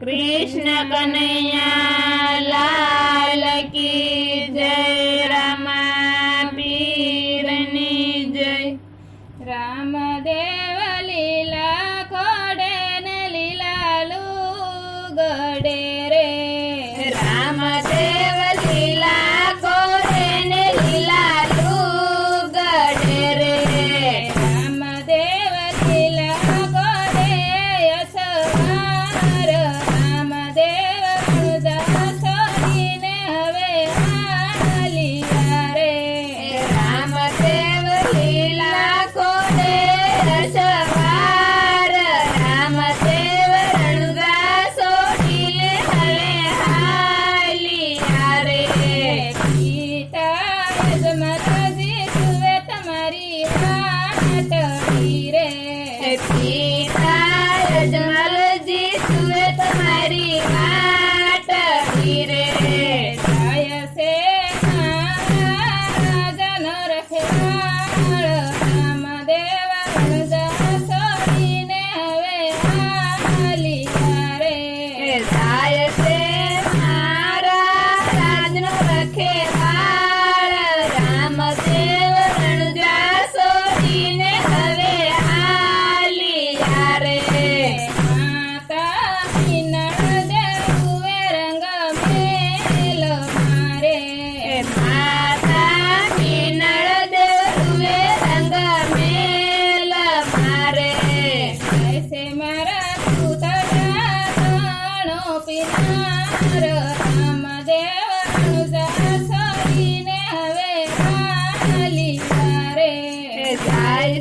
કૃષ્ણ કનૈયા લાલ કી જય રામા પીરની જય. રામદેવ મત જુએ તમારી હાટડી રે. સીતા રજમલજી સુએ તમારી હાટડી રે.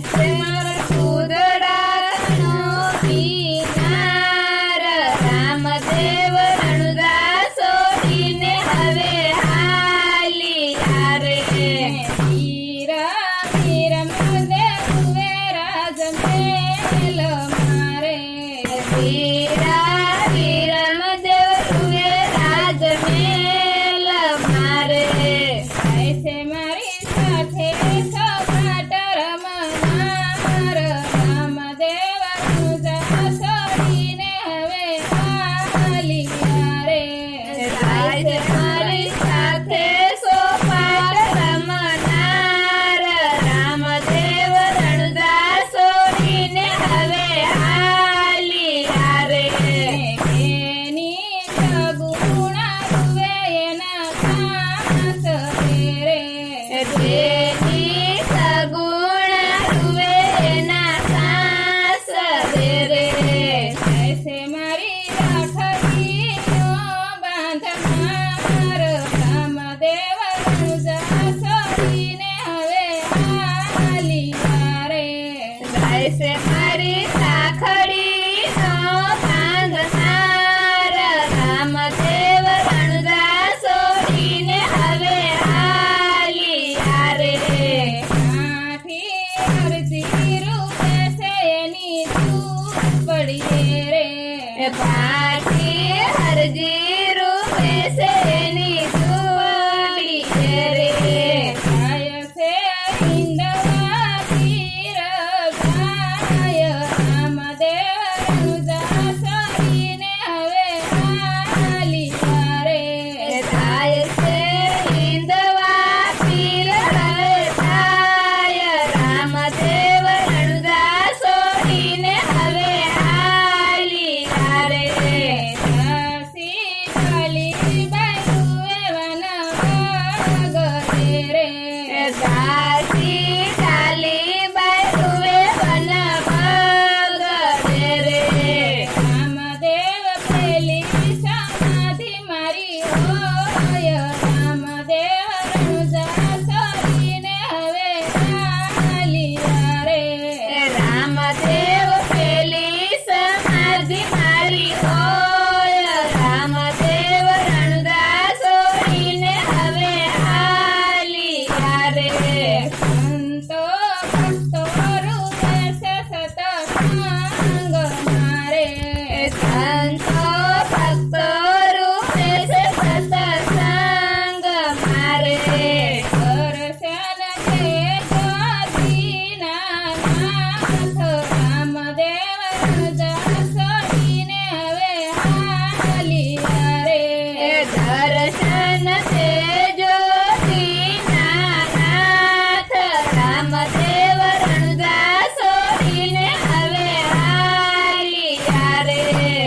Christmas. છે મારી સાખડી સારા રામદેવ રણદાસ છોડીને હવે હાલી આરે આઠી રૂપે છે એની તું પડીએ રે. ભાઈ. yeah.